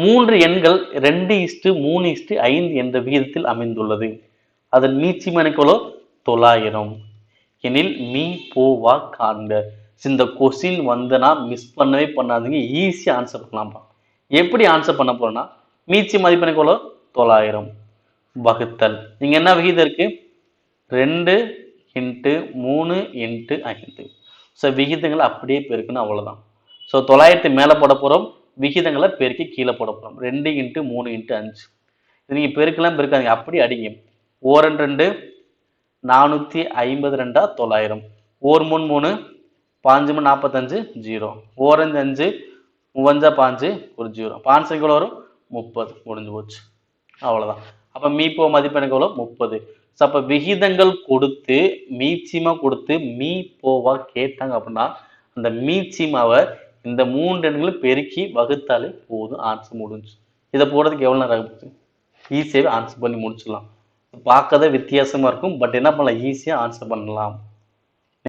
மூன்று எண்கள் ரெண்டு இஸ்டு மூணு இஸ்டு ஐந்து என்ற விகிதத்தில் அமைந்துள்ளது. அதன் மீச்சி மணிக்கோளோ தொள்ளாயிரம். எனில் மீ போவா காண்க. இந்த கொஸ்டின் வந்தனா மிஸ் பண்ணவே பண்ணாதீங்க. ஈஸியாக ஆன்சர் பண்ணலாம்ப்பா எப்படி ஆன்சர் பண்ண போறோம்னா மீச்சி மதிப்பெண்ணுக்குள்ள தொள்ளாயிரம். வகுத்தல். நீங்கள் என்ன விகிதம் இருக்கு? ரெண்டு இன்ட்டு மூணு இன்ட்டு ஐந்து. ஸோ விகிதங்களை அப்படியே போயிருக்குன்னு அவ்வளோதான் ஸோ தொள்ளாயிரத்து மேலே போட போகிறோம் விகிதங்களை பெருக்கி கீழே போட போகிறோம் ரெண்டு இன்ட்டு மூணு இன்ட்டு அஞ்சு. இது நீங்கள் பெருக்கலாம் பெருக்காதீங்க. அப்படி அடிங்க. ஓரன் ரெண்டு நானூற்றி ஐம்பது ரெண்டா தொள்ளாயிரம். ஓர் மூணு மூணு பாஞ்சு மூணு நாற்பத்தஞ்சு ஜீரோ. ஓரஞ்சு அஞ்சு மூவஞ்சா பாஞ்சு ஒரு ஜீரோ. பாஞ்சு எவ்வளோ வரும்? முப்பது. முடிஞ்சு போச்சு. அவ்வளோதான் அப்போ மீப்போ மதிப்பெண்ணுக்கு எவ்வளோ முப்பது. ஸோ அப்போ விகிதங்கள் கொடுத்து மீச்சிமா கொடுத்து மீ போவா கேட்டாங்க அப்படின்னா அந்த மீச்சிமாவை இந்த மூன்று எண்களும் பெருக்கி வகுத்தாலே போதும் ஆன்சர் முடிஞ்சு இதை போடுறதுக்கு எவ்வளோ நேரம் ஆகுது? ஈஸியாகவே ஆன்சர் பண்ணி முடிச்சிடலாம். பார்க்கதான் வித்தியாசமாக இருக்கும் பட் என்ன பண்ணலாம்? ஈஸியாக ஆன்சர் பண்ணலாம்.